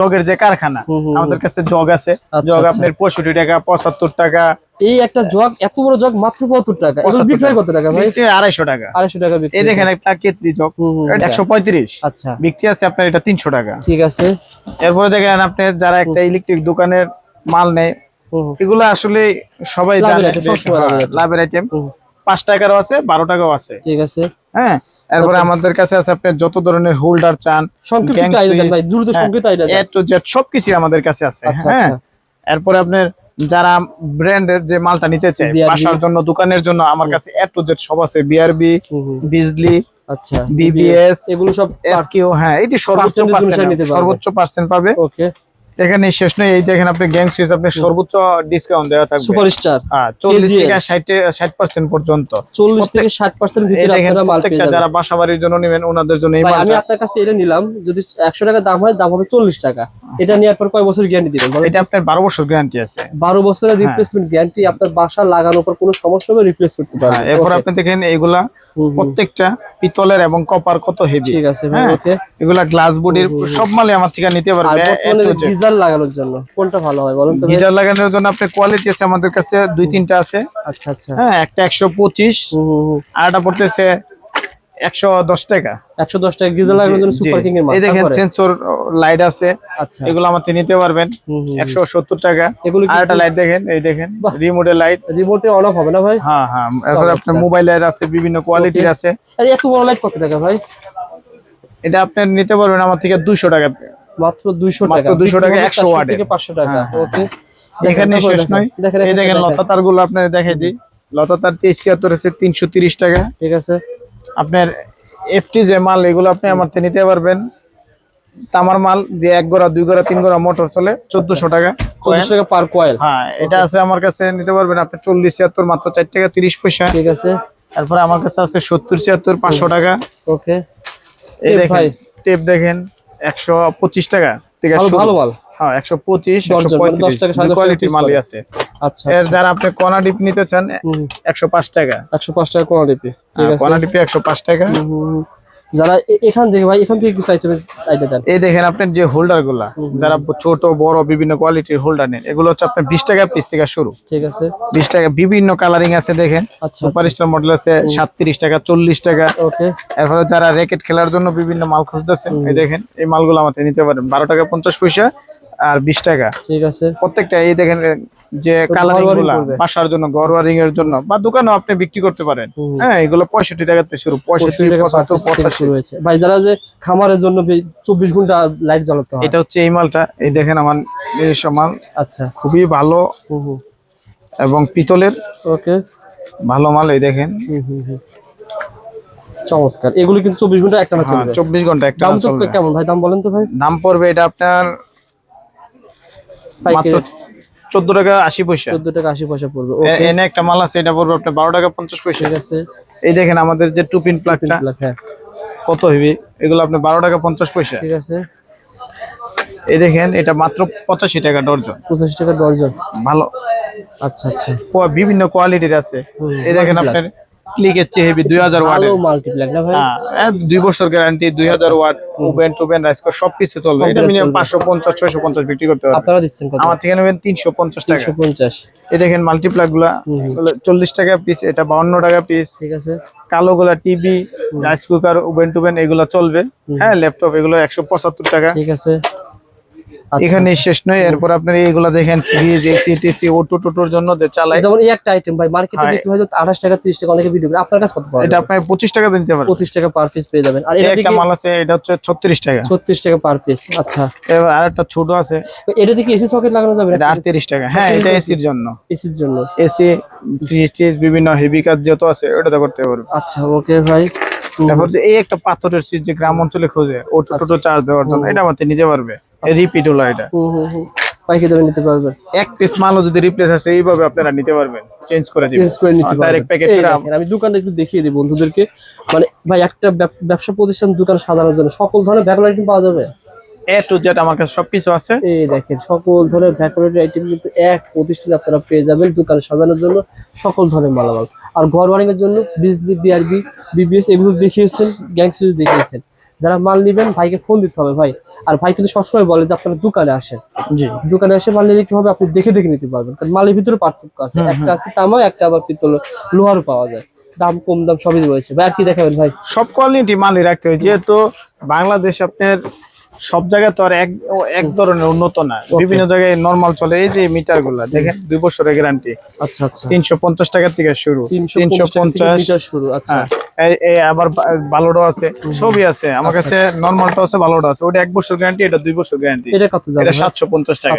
জগের যে কারখানা আমাদের কাছে জগ আছে। আচ্ছা, জগ আচ্ছা। আপনার পঁয়ষট্টি টাকা পঁচাত্তর টাকা। এই একটা জগ এত বড় জগ মাত্র পঁচাত্তর টাকা। এগুলো 75 বিক্রি কত টাকা ভাই? আড়াইশো টাকা। আড়াইশো টাকা এই দেখেন একটা কেতলি জগ। এটা একশো পঁয়ত্রিশ। আচ্ছা। বিক্রি আছে আপনার এটা তিনশো টাকা। ঠিক আছে। এরপরে দেখেন আপনি যারা একটা ইলেকট্রিক দোকানের মাল নেয় এগুলো আসলে সবাই জানে হ্যাঁ, লাভের আইটেম পাঁচ টাকারও আছে বারো টাকাও আছে। ঠিক আছে। হ্যাঁ? এরপরে আমাদের কাছে আছে আপনি যত ধরনের হোল্ডার চান হ্যাঁ, সবকিছু আমাদের কাছে আছে আচ্ছা হ্যাঁ। আচ্ছা। এরপরে আপনার যারা ব্র্যান্ডের যে মালটা নিতে চায় বাসার জন্য দোকানের জন্য আমার কাছে এ টু জেড সব আছে বিআরবি বিজলি আচ্ছা বিবিএস এগুলো সব এসকিউ হ্যাঁ এটি সর্বোচ্চ সর্বোচ্চ পার্সেন্ট পাবে। ওকে এখানে শেষ নয় এই দেখেন আপনি গ্যাং সুইচ আপনি সর্বোচ্চ ডিসকাউন্ট দেওয়া থাকবে। সুপারস্টার। হ্যাঁ চল্লিশ KGL থেকে ষাট ষাট পার্সেন্ট পর্যন্ত। চল্লিশ থেকে ষাট পার্সেন্ট এই ভিতরে আপনারা মাল পেয়ে যাবেন। যারা বাসাবাড়ির জন্য নেবেন ওনাদের জন্য এই মাল আমি আপনার কাছ থেকে এটা নিলাম। যদি একশো টাকা দাম হয় দাম হবে চল্লিশ টাকা। এটা নেওয়ার পর কয় বছর গ্যারান্টি দিবেন? এটা আপনার বারো বছর গ্যারান্টি আছে। বারো বছরের হ্যাঁ। রিপ্লেসমেন্ট গ্যারান্টি আপনার বাসা লাগানোর পর কোনো সমস্যা হবে রিপ্লেস করতে হ্যাঁ, পারবেন। এরপর আপনি দেখেন হুম, প্রত্যেকটা পিতলের এবং কপার কত হেভি ঠিক আছে ভাই হ্যাঁ, ওকে এগুলা গ্লাস বডির সব মালে আমার থেকে নিতে আর পারবে গিজার লাগানোর জন্য কোনটা ভালো হয় বলুন তো গিজার লাগানোর জন্য আপনার কোয়ালিটি আছে আমাদের কাছে দুই তিনটা আছে। আচ্ছা আচ্ছা। হ্যাঁ একটা একশো পঁচিশ হুম, হুম, হুম। আর একটা পড়তেছে একশো দশ টাকা। একশো দশ টাকা গিজার লাগানোর জন্য সুপার কিং এর মাল। এই দেখেন সেন্সর লাইট আছে। আচ্ছা এগুলো আমার থেকে নিতে পারবেন। হুম, হুম, একশো সত্তর টাকা। এগুলো কি আর একটা লাইট দেখেন এই দেখেন বাহ। রিমোটের লাইট রিমোটে অন অফ হবে না ভাই? হ্যাঁ হ্যাঁ। এরপর আপনার মোবাইলের আছে বিভিন্ন কোয়ালিটির আছে। এত বড় লাইট কত টাকা ভাই? এটা আপনার নিতে পারবেন আমার থেকে দুশো টাকা। মাত্র 200 মাত্র টাকা। 200 টাকা, বিক্রি হবে 100 400 ওয়াটের। থেকে 500 টাকা। হ্যাঁ, হ্যাঁ, ওকে এখানে শেষ নয়। এই দেখেন, দেখেন দেখেন। লতা তারগুলো আপনার দেখাই দিই। লতা তার তেইশ ছিয়াত্তর আছে তিনশো তিরিশ টাকা। ঠিক আছে। আপনার এফটি যে মাল এগুলো আপনি আমার নিতে পারবেন। তামার মাল যে এক গোড়া দুই গোড়া তিন গোড়া মোটর চলে চোদ্দশো টাকা 14 টাকা পার কয়েল হ্যাঁ এটা আছে আমার কাছে নিতে পারবেন আপনি চল্লিশ ছিয়াত্তর মাত্র চার টাকা তিরিশ পয়সা। ঠিক আছে। তারপরে আমার কাছে আছে সত্তর ছিয়াত্তর পাঁচশো টাকা। ওকে। এই দেখেন টেপ দেখেন একশো পঁচিশ টাকা থেকে ভালো ভালো হ্যাঁ একশো পঁচিশ একশো পঁয়ত্রিশ। কোয়ালিটির মালই আছে। আচ্ছা এর যারা আপনি কনা ডিপ নিতে চান হুম, একশো পাঁচ টাকা। 105 টাকা কোন ডিপি কনা হুম। যারা এখান থেকে ভাই এখান থেকে কিছু আইটেম আইডিয়া দেন। এই দেখেন আপনার যে হোল্ডারগুলা যারা ছোট বড় বিভিন্ন কোয়ালিটির হোল্ডার নেন এগুলো হচ্ছে আপনার বিশ টাকা পিস থেকে শুরু। ঠিক আছে। বিশ টাকা বিভিন্ন কালারিং আছে দেখেন। আচ্ছা সুপার স্টার মডেল আছে সাতত্রিশ টাকা চল্লিশ টাকা। ওকে। এরপরে যারা র্যাকেট খেলার জন্য বিভিন্ন মাল খুঁজতেছেন এই দেখেন এই মালগুলো আমাদের নিতে পারেন। বারো টাকা পঞ্চাশ পয়সা আর বিশ টাকা। ঠিক আছে। প্রত্যেকটা এই দেখেন যে কালারিংগুলা বাসার জন্য ঘরোয়া রিং এর জন্য বা দোকানেও আপনি বিক্রি করতে পারেন। হ্যাঁ এগুলো পঁয়ষট্টি টাকাতে শুরু পঁয়ষট্টি টাকা থেকে শুরু হয়েছে। ভাই যারা যে খামারের জন্য চব্বিশ ঘণ্টা লাইট জ্বালাতে হয়। এটা হচ্ছে এই মালটা এই দেখেন আমার নিজস্ব মাল। আচ্ছা। খুবই ভালো। এবং পিতলের। ওকে। ভালো মাল এই দেখেন। চমৎকার। এগুলো কিন্তু চব্বিশ ঘণ্টা একটা হ্যাঁ, চলবে। চব্বিশ ঘণ্টা একটা দাম কেমন? ভাই দাম বলেন তো ভাই। দাম পড়বে এটা আপনার চোদ্দ টাকা আশি পয়সা। চোদ্দ টাকা আশি পয়সা পড়বে। ওকে এনে একটা মাল আছে এটা পড়বে আপনার বারো টাকা পঞ্চাশ পয়সা। ঠিক আছে। এই দেখেন আমাদের যে টুপিন প্লাগটা হ্যাঁ। কত হেভি এগুলো আপনি বারো টাকা পঞ্চাশ পয়সা। ঠিক আছে। এই দেখেন এটা মাত্র পঁচাশি টাকা ডর্জন। পঁচাশি টাকা ডর্জন। ভালো। আচ্ছা আচ্ছা। বিভিন্ন কোয়ালিটির আছে। এই দেখেন আপনার ক্লিকের চেয়ে হেভি দুই হাজার ওয়াট হ্যাঁ দুই বছর গ্যারান্টি দুই হাজার ওয়াট ওভেন টোভেন রাইস সবকিছু চলবে। এটা মিনিমাম পাঁচশো পঞ্চাশ ছয়শো পঞ্চাশ বিক্রি করতে পারবে। আপনারা দিচ্ছেন আমার থেকে নেবেন তিনশো পঞ্চাশ টাকা। পঞ্চাশ। এই দেখেন মাল্টিপ্লাগগুলা চল্লিশ টাকা পিস এটা বাউন্ন টাকা পিস ঠিক আছে। কালো গুলা টিভি রাইস কুকার ওভেন টোভেন এগুলো চলবে। হ্যাঁ ল্যাপটপ এগুলো একশো পঁচাত্তর টাকা। ঠিক আছে। আচ্ছা, এখানে শেষ নয় এরপর আপনার এগুলো দেখেন ফ্রিজ এসি টিসি ওটো টোটোর জন্য যে চালাই। যেমন এই একটা আইটেম ভাই মার্কেটে। বিক্রি হয় আঠাশ টাকা তিরিশ টাকা অনেকে ভিডিও আপনার কাছে কত পাওয়া এটা আপনার পঁচিশ টাকা দিতে পারেন পঁচিশ টাকা পার পিস পেয়ে যাবেন। আর এটা একটা মাল আছে এটা হচ্ছে ছত্রিশ টাকা। ছত্রিশ টাকা পার পিস আচ্ছা। এবার আর একটা ছোট আছে। এটা দিকে এসি সকেট লাগানো যাবে? এটা আটত্রিশ টাকা। হ্যাঁ এটা এসির জন্য। এসির জন্য। এসি ফ্রিজ টিজ বিভিন্ন হেভি কাজ যত আছে ওটাতে করতে পারবে। আচ্ছা ওকে ভাই। তারপর যে এই একটা পাথরের সুইচ যে গ্রাম অঞ্চলে খোঁজে ওটা টোটো চার্জ দেওয়ার জন্য এটা আমাদের নিতে পারবে। রিপিট হলো এটা। দামে নিতে পারবেন এক পিস মালও যদি রিপ্লেস আছে এইভাবে আপনারা নিতে পারবেন। চেঞ্জ করে দিবেন। চেঞ্জ করে নিতে পারবেন। ডাইরেক্ট প্যাকেট এই আমি দোকানে একটু দেখিয়ে দিই বন্ধুদেরকে। মানে ভাই একটা ব্যবসা প্রতিষ্ঠান দোকান সাজানোর জন্য সকল ধরনের পাওয়া যাবে? এ টু জেড আমার কাছে সবকিছু আছে। এই দেখেন সকল ধরনের ভ্যাকুলেটরি আইটেম কিন্তু এক প্রতিষ্ঠানে আপনারা পেয়ে যাবেন দোকান সাজানোর জন্য সকল ধরনের মালামাল। আর ঘর বানিয়ে জন্য বিজলি বিআরবি বিবিএস এগুলো দেখিয়েছেন গ্যাং সুইচ দেখিয়েছেন। যারা মাল নেবেন ভাইকে ফোন দিতে হবে ভাই। আর ভাই কিন্তু সবসময় বলে যে আপনারা দোকানে আসেন। জি। দোকানে এসে মাল নিলে কি হবে? আপনি দেখে দেখে নিতে পারবেন। কারণ মালের ভিতরে পার্থক্য আছে। একটা আছে তামা একটা আবার পিতল লোহারও পাওয়া যায়। দাম কম দাম সবই রয়েছে। ভাই আর কি দেখাবেন ভাই? সব কোয়ালিটি মালই রাখতে হয়। যেহেতু বাংলাদেশ আপনার সব জায়গায় তো আর এক এক ধরনের উন্নত না। বিভিন্ন জায়গায় নরমাল চলে। এই যে মিটারগুলা দেখেন দুই বছরের গ্যারান্টি আচ্ছা আচ্ছা। তিনশো পঞ্চাশ টাকা থেকে শুরু। তিনশো পঞ্চাশ শুরু আচ্ছা। হ্যাঁ এই- আবার ভালোটাও আছে সবই আছে। আমার কাছে নর্মালটা আছে ভালোটা আছে। ওটা এক বছর গ্যারান্টি এটা দুই বছর গ্যারান্টি এটা কত দাম? এটা সাতশো পঞ্চাশ টাকা।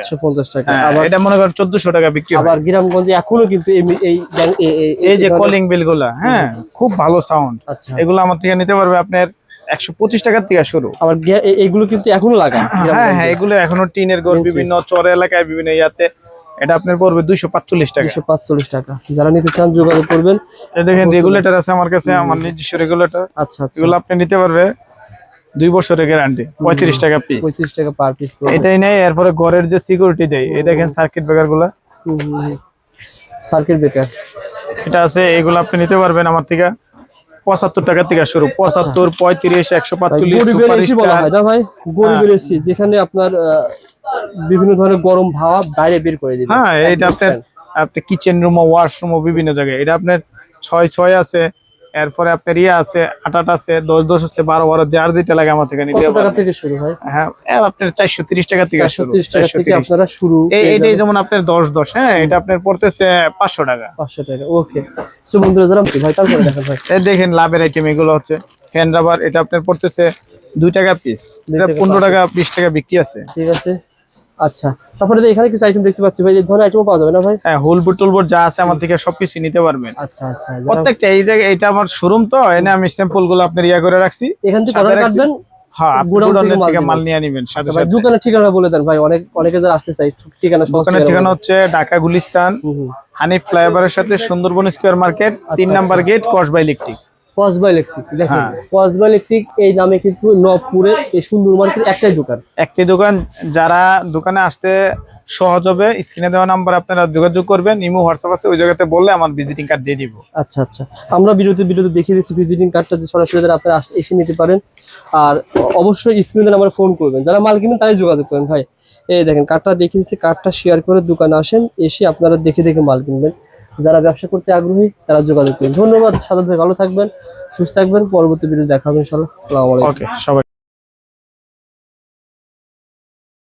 টাকা। হ্যাঁ, আবার এটা মনে করেন টাকা বিক্রি হয়। আবার গ্রামগঞ্জে এখনও কিন্তু এই এই এই যে কলিং বিলগুলা হ্যাঁ খুব ভালো সাউন্ড আচ্ছা। এগুলো আমার থেকে নিতে পারবে আপনার একশো পঁচিশ টাকার থেকে শুরু। আবার গ্যা- এ- এইগুলো কিন্তু এখনও লাগায় হ্যাঁ হ্যাঁ এগুলো এখনও টিনের ঘর বিভিন্ন চর এলাকায় বিভিন্ন ইয়াতে। এটা আপনার পড়বে দুইশো পাঁচচল্লিশ টাকা। দুশো পাঁচচল্লিশ টাকা। যারা নিতে চান যোগাযোগ করবেন। দেখেন রেগুলেটর আছে আমার কাছে আমার নিজস্ব রেগুলেটর আচ্ছা আচ্ছা। এগুলো আপনি নিতে পারবে দুই বছরের গ্যারান্টি পঁয়ত্রিশ টাকা পিস পঁয়ত্রিশ টাকা পার পিস এটাই নেই এরপরে ঘরের যে সিকিউরিটি দেয় এই দেখেন সার্কিট ব্রেকারগুলা। সার্কিট ব্রেকার এটা আছে এগুলো আপনি নিতে পারবেন আমার থেকে। পঁচাত্তর টাকা থেকে শুরু। পঁচাত্তর পঁয়ত্রিশ একশো পাঁচচল্লিশ গরিবের এসি হয় এসি যেখানে আপনার বিভিন্ন ধরনের গরম ভাওয়া বাইরে বের করে দিবে। হ্যাঁ এটা আপনার আপনার কিচেন রুম ওয়াশরুম বিভিন্ন জায়গায়। এটা আপনার ছয় ছয় আছে। এরপরে আপনার ইয়ে আছে আট আট আছে দশ দশ আছে বারো বারো যার যেটা লাগে আমার থেকে নিতে টাকা থেকে শুরু হয়? হ্যাঁ আপনার চারশো তিরিশ টাকা থেকে চারশো শুরু থেকে আপনারা শুরু এই এটাই যেমন আপনার দশ দশ হ্যাঁ এটা আপনার পড়তেছে পাঁচশো টাকা। পাঁচশো টাকা ওকে। সো বন্ধুরা যারা ভাই তারপরে দেখেন ভাই দেখেন লাভের আইটেম এগুলো হচ্ছে ফ্যান রাবার এটা আপনার পড়তেছে দুই টাকা পিস এটা পনেরো টাকা বিশ টাকা বিক্রি আছে। ঠিক আছে। আচ্ছা তারপরে এখানে কিছু আইটেম দেখতে পাচ্ছি ভাই ধরনের আইটেম পাওয়া যাবে না ভাই? হ্যাঁ হোলবুট টোলবুট যা আছে আমার থেকে সবকিছু নিতে পারবেন। আচ্ছা আচ্ছা প্রত্যেকটা এই জায়গায় এটা আমার শোরুম তো এনে আমি স্যাম্পলগুলো আপনার ইয়া করে রাখছি। এখান থেকে অর্ডার। কাটবেন হ্যাঁ থেকে মাল। নিয়ে নিবেন আচ্ছা ভাই দোকানের ঠিকানা বলে দেন ভাই অনেক অনেকে যারা আসতে চাই ঠিকানা দোকানের ঠিকানা হচ্ছে ঢাকা গুলিস্তান হানিফ ফ্লাইওভারের সাথে সুন্দরবন স্কোয়ার মার্কেট তিন আচ্ছা, number gate Kasba electric. Kasba electric দেখেন? হ্যাঁ। কসবা ইলেকট্রিক এই নামে কিন্তু নবপুরে এই সুন্দর মার্কেট একটাই দোকান। একটি দোকান যারা দোকানে আসতে সহজ হবে স্ক্রিনে দেওয়া নাম্বার আপনারা যোগাযোগ করবেন ইমো হোয়াটসঅ্যাপ আছে ওই জায়গাতে বললে আমার ভিজিটিং কার্ড দিয়ে দিব। আচ্ছা আচ্ছা। আমরা ভিডিওতে ভিডিওতে দেখিয়ে দিচ্ছি ভিজিটিং কার্ডটা যে সরাসরি আপনারা এসে নিতে পারেন। আর অবশ্যই স্ক্রিনে নাম্বার ফোন করবেন। যারা মাল কিনবেন তারাই যোগাযোগ করেন ভাই। এই দেখেন কার্ডটা দেখিয়ে দিচ্ছি কার্ডটা শেয়ার করে দোকানে আসেন এসে আপনারা দেখে দেখে মাল কিনবেন। যারা ব্যবসা করতে আগ্রহী, তারা যোগাযোগ করুন। ধন্যবাদ ভাই, ভালো থাকবেন, সুস্থ থাকবেন, পরবর্তী ভিডিও দেখা হবে ইনশাল্লাহ আসসালামু আলাইকুম। সবাই